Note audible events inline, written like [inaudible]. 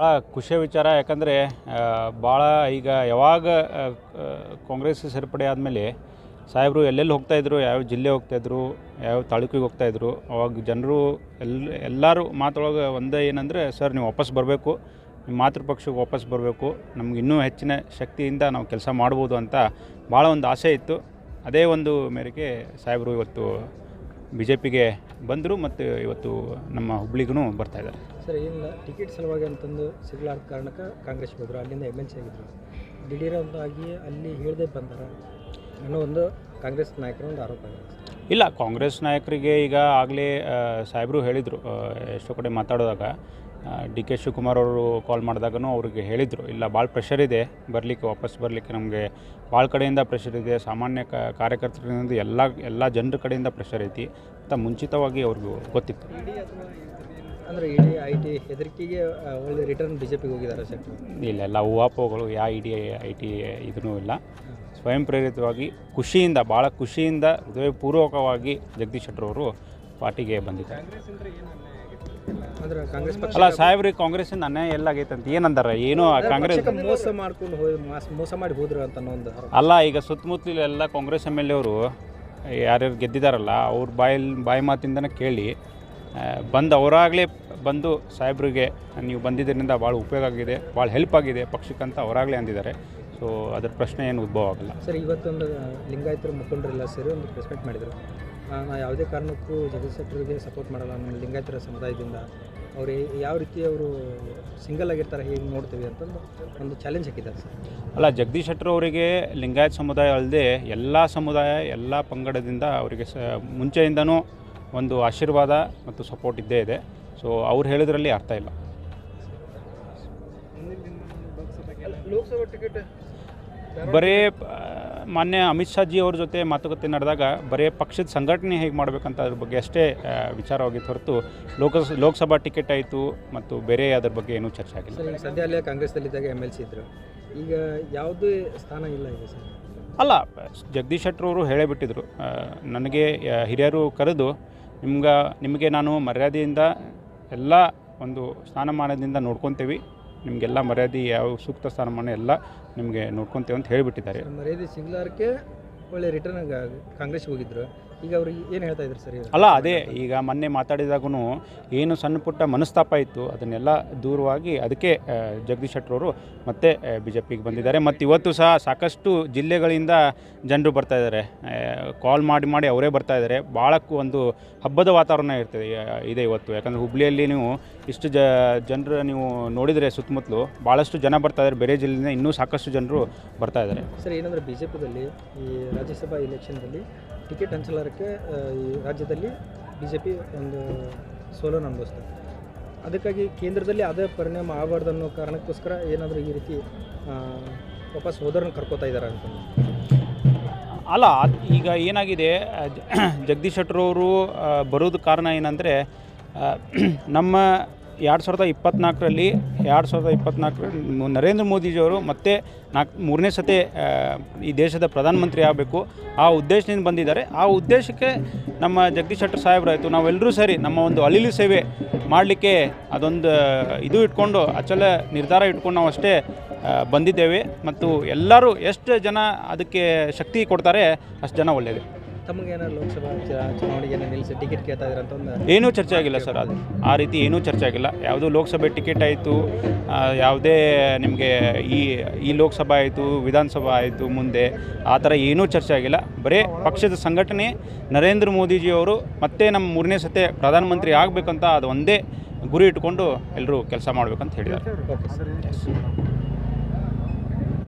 ಭಾಳ ಖುಷಿಯ ವಿಚಾರ. ಯಾಕಂದರೆ ಭಾಳ ಈಗ ಯಾವಾಗ ಕಾಂಗ್ರೆಸ್ ಸೇರ್ಪಡೆ ಆದಮೇಲೆ ಸಾಹೇಬರು ಎಲ್ಲೆಲ್ಲಿ ಹೋಗ್ತಾಯಿದ್ರು ಯಾವ ಜಿಲ್ಲೆ ಹೋಗ್ತಾಯಿದ್ರು ಯಾವ ತಾಲೂಕಿಗೆ ಹೋಗ್ತಾಯಿದ್ರು ಅವಾಗ ಜನರು ಎಲ್, ಎಲ್ಲರೂ ಮಾತೊಳಗೆ ಒಂದೇ ಏನಂದರೆ, ಸರ್, ನೀವು ವಾಪಸ್ ಬರಬೇಕು, ನಿಮ್ಮ ಮಾತೃಪಕ್ಷಕ್ಕೆ ವಾಪಸ್ ಬರಬೇಕು, ನಮ್ಗೆ ಇನ್ನೂ ಹೆಚ್ಚಿನ ಶಕ್ತಿಯಿಂದ ನಾವು ಕೆಲಸ ಮಾಡ್ಬೋದು ಅಂತ ಭಾಳ ಒಂದು ಆಸೆ ಇತ್ತು. ಅದೇ ಒಂದು ಮೇರೆಗೆ ಸಾಹೇಬರು ಇವತ್ತು ಬಿ ಜೆ ಪಿಗೆ ಬಂದರು ಮತ್ತು ಇವತ್ತು ನಮ್ಮ ಹುಬ್ಳಿಗೂ ಬರ್ತಾಯಿದ್ದಾರೆ ಸರ್ ಏನಿಲ್ಲ ಟಿಕೆಟ್ ಸಲುವಾಗಿ ಅಂತಂದು ಸಿಗ್ಲಾರ್ದ ಕಾರಣಕ್ಕೆ ಕಾಂಗ್ರೆಸ್ ಹೋದರು ಅಲ್ಲಿಂದ ಎಂ ಎಲ್ ಸಿ ಆಗಿದ್ದರು ದಿಢೀರಂತಾಗಿ ಅಲ್ಲಿ ಹೇಳದೆ ಬಂದಾರ ಅನ್ನೋ ಒಂದು ಕಾಂಗ್ರೆಸ್ ನಾಯಕರ ಒಂದು ಆರೋಪ ಇದೆ. ಇಲ್ಲ ಕಾಂಗ್ರೆಸ್ ನಾಯಕರಿಗೆ ಈಗ ಆಗಲೇ ಸಾಹೇಬರು ಹೇಳಿದರು ಎಷ್ಟೋ ಕಡೆ ಮಾತಾಡೋದಾಗ. ಡಿ ಕೆ ಶಿವಕುಮಾರ್ ಅವರು ಕಾಲ್ ಮಾಡಿದಾಗೂ ಅವ್ರಿಗೆ ಹೇಳಿದರು ಇಲ್ಲ ಭಾಳ ಪ್ರೆಷರ್ ಇದೆ ಬರಲಿಕ್ಕೆ ವಾಪಸ್ ಬರಲಿಕ್ಕೆ ನಮಗೆ ಭಾಳ ಕಡೆಯಿಂದ ಪ್ರೆಷರ್ ಇದೆ ಸಾಮಾನ್ಯ ಕ ಕಾರ್ಯಕರ್ತರಿಂದ ಎಲ್ಲ ಎಲ್ಲ ಜನರ ಕಡೆಯಿಂದ ಪ್ರೆಷರ್ ಐತಿ ಅಂತ ಮುಂಚಿತವಾಗಿ ಅವ್ರಿಗೂ ಗೊತ್ತಿತ್ತು. ಅಂದರೆ ಇಡೀ ಐ ಟಿ ಹೆದರಿಕೆಗೆ ಒಳ್ಳೆ ರಿಟರ್ನ್ ಬಿ ಜೆ ಪಿಗೆ ಹೋಗಿದ್ದಾರೆ ಸರ್ ಇಲ್ಲ ಎಲ್ಲ ಹೂವಾಪೋಗಳು ಯಾವ ಇ ಡಿ ಐ ಟಿ ಇದೂ ಇಲ್ಲ. ಸ್ವಯಂ ಪ್ರೇರಿತವಾಗಿ ಖುಷಿಯಿಂದ ಭಾಳ ಖುಷಿಯಿಂದ ಹೃದಯಪೂರ್ವಕವಾಗಿ ಜಗದೀಶ್ ಶೆಟ್ಟರ್ ಅವರು ಪಾರ್ಟಿಗೆ ಬಂದಿದ್ದಾರೆ. ಅಲ್ಲ ಸಾಹೇಬ್ರಿಗೆ ಕಾಂಗ್ರೆಸ್ ಅನ್ಯಾಯ ಎಲ್ಲ ಆಗೈತೆ ಅಂತ ಏನಂದಾರ? ಏನು ಆ ಕಾಂಗ್ರೆಸ್ ಮೋಸ ಮಾಡ್ಕೊಂಡು ಹೋದ್ ಮೋಸ ಮಾಡಿ ಹೋದ್ರು ಅಂತ ಒಂದು ಅಲ್ಲ ಈಗ ಸುತ್ತಮುತ್ತಲ ಎಲ್ಲ ಕಾಂಗ್ರೆಸ್ ಎಂ ಎಲ್ ಎ ಅವರು ಯಾರ್ಯಾರು ಗೆದ್ದಿದಾರಲ್ಲ ಅವ್ರ ಬಾಯಲ್ಲಿ ಬಾಯಿ ಮಾತಿಂದನೇ ಕೇಳಿ ಬಂದು ಅವರಾಗಲೇ ಬಂದು ಸಾಹೇಬ್ರಿಗೆ ನೀವು ಬಂದಿದ್ದರಿಂದ ಭಾಳ ಉಪಯೋಗ ಆಗಿದೆ ಭಾಳ ಹೆಲ್ಪ್ ಆಗಿದೆ ಪಕ್ಷಕ್ಕಂತ ಅವರಾಗಲೇ ಅಂದಿದ್ದಾರೆ. ಸೊ ಅದ್ರ ಪ್ರಶ್ನೆ ಏನು ಉದ್ಭವ ಆಗಲ್ಲ. ಸರ್ ಇವತ್ತೊಂದು ಲಿಂಗಾಯತರು ಮುಖಂಡರೆಲ್ಲ ಸೇರಿ ಒಂದು ಪ್ರೆಸ್ ಮೀಟ್ ಮಾಡಿದರು. ನಾನು ಯಾವುದೇ ಕಾರಣಕ್ಕೂ ಜಗದೀಶ್ ಶೆಟ್ಟರಿಗೆ ಸಪೋರ್ಟ್ ಮಾಡಲ್ಲ ನಮ್ಮ ಲಿಂಗಾಯತರ ಸಮುದಾಯದಿಂದ. ಅವ್ರು ಯಾವ ರೀತಿ ಅವರು ಸಿಂಗಲ್ ಆಗಿರ್ತಾರೆ ಹೇಗೆ ನೋಡ್ತೀವಿ ಅಂತಂದು ಒಂದು ಚಾಲೆಂಜ್ ಹಾಕಿದ್ದಾರೆ ಸರ್. ಅಲ್ಲ ಜಗದೀಶ್ ಶೆಟ್ಟರ್ ಅವರಿಗೆ ಲಿಂಗಾಯತ್ ಸಮುದಾಯ ಅಲ್ಲದೆ ಎಲ್ಲ ಸಮುದಾಯ ಎಲ್ಲ ಪಂಗಡದಿಂದ ಅವರಿಗೆ ಸ ಮುಂಚೆಯಿಂದನೂ ಒಂದು ಆಶೀರ್ವಾದ ಮತ್ತು ಸಪೋರ್ಟ್ ಇದ್ದೇ ಇದೆ. ಸೊ ಅವ್ರು ಹೇಳಿದ್ರಲ್ಲಿ ಅರ್ಥ ಇಲ್ಲ. ಲೋಕಸಭಾ ಬರೀ ಮಾನ್ಯ ಅಮಿತ್ ಶಾಜಿ ಅವ್ರ ಜೊತೆ ಮಾತುಕತೆ ನಡೆದಾಗ ಬರೀ ಪಕ್ಷದ ಸಂಘಟನೆ ಹೇಗೆ ಮಾಡಬೇಕಂತ ಅದ್ರ ಬಗ್ಗೆ ಅಷ್ಟೇ ವಿಚಾರವಾಗಿತ್ತು ಹೊರತು ಲೋಕಸ ಲೋಕಸಭಾ ಟಿಕೆಟ್ ಆಯಿತು ಮತ್ತು ಬೇರೆ ಅದ್ರ ಬಗ್ಗೆ ಏನೂ ಚರ್ಚೆ ಆಗಿಲ್ಲ. ಸದ್ಯ ಅಲ್ಲೇ ಕಾಂಗ್ರೆಸ್ದಲ್ಲಿದ್ದಾಗ ಎಂ ಎಲ್ ಸಿ ಇದ್ದರು ಈಗ ಯಾವುದೇ ಸ್ಥಾನ ಇಲ್ಲ ಈಗ ಸರ್. ಅಲ್ಲ ಜಗದೀಶ್ ಶೆಟ್ಟರು ಅವರು ಹೇಳೇ ಬಿಟ್ಟಿದ್ರು ನನಗೆ ಹಿರಿಯರು ಕರೆದು ನಿಮ್ಗೆ ನಿಮಗೆ ನಾನು ಮರ್ಯಾದೆಯಿಂದ ಎಲ್ಲ ಒಂದು ಸ್ಥಾನಮಾನದಿಂದ ನೋಡ್ಕೊತೀವಿ ನಿಮಗೆಲ್ಲ ಮರ್ಯಾದೆ ಯಾವ ಸೂಕ್ತ ಸ್ಥಾನಮಾನ ಎಲ್ಲ ನಿಮಗೆ ನೋಡ್ಕೊತೇವೆ ಅಂತ ಹೇಳಿಬಿಟ್ಟಿದ್ದಾರೆ. ಮರ್ಯಾದೆ ಸಿಗಲಾರಕ್ಕೆ ಒಳ್ಳೆ ರಿಟರ್ನ್ ಕಾಂಗ್ರೆಸ್ ಹೋಗಿದ್ರು. ಈಗ ಅವ್ರಿಗೆ ಏನು ಹೇಳ್ತಾ ಇದ್ರು ಸರ್ ಅಲ್ಲ ಅದೇ ಈಗ ಮೊನ್ನೆ ಮಾತಾಡಿದಾಗೂ ಏನು ಸಣ್ಣ ಪುಟ್ಟ ಮನಸ್ತಾಪ ಇತ್ತು ಅದನ್ನೆಲ್ಲ ದೂರವಾಗಿ ಅದಕ್ಕೆ ಜಗದೀಶ್ ಶೆಟ್ಟರ್ ಅವರು ಮತ್ತೆ ಬಿ ಜೆ ಪಿಗೆ ಬಂದಿದ್ದಾರೆ. ಮತ್ತು ಇವತ್ತು ಸಹ ಸಾಕಷ್ಟು ಜಿಲ್ಲೆಗಳಿಂದ ಜನರು ಬರ್ತಾ ಇದ್ದಾರೆ ಕಾಲ್ ಮಾಡಿ ಮಾಡಿ ಅವರೇ ಬರ್ತಾ ಇದ್ದಾರೆ ಭಾಳ ಒಂದು ಹಬ್ಬದ ವಾತಾವರಣ ಇರ್ತದೆ ಇದೆ ಇವತ್ತು. ಯಾಕಂದರೆ ಹುಬ್ಳಿಯಲ್ಲಿ ನೀವು ಇಷ್ಟು ಜ ಜನರು ನೀವು ನೋಡಿದರೆ ಸುತ್ತಮುತ್ತಲು ಭಾಳಷ್ಟು ಜನ ಬರ್ತಾ ಇದ್ದಾರೆ ಬೇರೆ ಜಿಲ್ಲೆಯಿಂದ ಇನ್ನೂ ಸಾಕಷ್ಟು ಜನರು ಬರ್ತಾ ಇದ್ದಾರೆ ಸರ್ ಏನಂದ್ರೆ ಬಿ ಜೆ ಪಿದಲ್ಲಿ ಈ ರಾಜ್ಯಸಭಾ ಇಲೆಕ್ಷನ್ದಲ್ಲಿ ಟಿಕೆಟ್ ಹಂಚಲಾರಕ್ಕೆ ಈ ರಾಜ್ಯದಲ್ಲಿ ಬಿ ಜೆ ಪಿ ಒಂದು ಸೋಲನ್ನು ಅನುಭವಿಸ್ತದೆ ಅದಕ್ಕಾಗಿ ಕೇಂದ್ರದಲ್ಲಿ ಅದೇ ಪರಿಣಾಮ ಆಗಬಾರ್ದು ಅನ್ನೋ ಕಾರಣಕ್ಕೋಸ್ಕರ ಏನಾದರೂ ಈ ರೀತಿ ವಾಪಸ್ ಹೋದರನ್ನು ಕರ್ಕೋತಾ ಇದ್ದಾರೆ ಅಂತ ಅಲ್ಲ ಈಗ ಏನಾಗಿದೆ [clears throat] ಜಗದೀಶ್ ಶೆಟ್ಟರ್ ಅವರು ಆ, ಬರೋದು ಕಾರಣ ಏನಂದರೆ [clears throat] ನಮ್ಮ ಎರಡು ಸಾವಿರದ ಇಪ್ಪತ್ತ್ನಾಲ್ಕರಲ್ಲಿ ಎರಡು ಸಾವಿರದ ಇಪ್ಪತ್ತ್ನಾಲ್ಕರಲ್ಲಿ ನರೇಂದ್ರ ಮೋದಿಜಿಯವರು ಮತ್ತೆ ನಾಲ್ಕು, ಮೂರನೇ ಸತಿ ಈ ದೇಶದ ಪ್ರಧಾನಮಂತ್ರಿ ಆಗಬೇಕು. ಆ ಉದ್ದೇಶದಿಂದ ಬಂದಿದ್ದಾರೆ. ಆ ಉದ್ದೇಶಕ್ಕೆ ನಮ್ಮ ಜಗದೀಶ್ ಶೆಟ್ಟರ್ ಸಾಹೇಬರಾಯಿತು, ನಾವೆಲ್ಲರೂ ಸರಿ ನಮ್ಮ ಒಂದು ಅಳಿಲು ಸೇವೆ ಮಾಡಲಿಕ್ಕೆ ಅದೊಂದು ಇದು ಇಟ್ಕೊಂಡು, ಅಚಲ ನಿರ್ಧಾರ ಇಟ್ಕೊಂಡು ನಾವು ಅಷ್ಟೇ ಬಂದಿದ್ದೇವೆ. ಮತ್ತು ಎಲ್ಲರೂ ಎಷ್ಟು ಜನ ಅದಕ್ಕೆ ಶಕ್ತಿ ಕೊಡ್ತಾರೆ, ಅಷ್ಟು ಜನ ಒಳ್ಳೆಯದು ತಮಗೇನಾದ್ರು ಲೋಕಸಭಾ ಚ- ಚುನಾವಣೆಗೆ ನಿಲ್ಲಿಸಿ ಟಿಕೆಟ್ ಕೇಳ್ತಾ ಇದ್ದಾರೆ ಅಂತ ಒಂದು ಏನೂ ಚರ್ಚೆ ಆಗಿಲ್ಲ ಸರ್ ಅದು. ಆ ರೀತಿ ಏನೂ ಚರ್ಚೆ ಆಗಿಲ್ಲ. ಯಾವುದೋ ಲೋಕಸಭೆ ಟಿಕೆಟ್ ಆಯಿತು ಯಾವುದೇ ನಿಮಗೆ ಈ ಈ ಲೋಕಸಭಾ ಆಯಿತು ವಿಧಾನಸಭಾ ಆಯಿತು ಮುಂದೆ ಆ ಥರ ಏನೂ ಚರ್ಚೆ ಆಗಿಲ್ಲ. ಬರೀ ಪಕ್ಷದ ಸಂಘಟನೆ ನರೇಂದ್ರ ಮೋದಿಜಿಯವರು ಮತ್ತೆ ನಮ್ಮ ಮೂರನೇ ಸತೆ ಪ್ರಧಾನಮಂತ್ರಿ ಆಗಬೇಕಂತ ಅದು ಒಂದೇ ಗುರಿ ಇಟ್ಕೊಂಡು ಎಲ್ಲರೂ ಕೆಲಸ ಮಾಡಬೇಕಂತ ಹೇಳಿದ್ದಾರೆ. Okay sir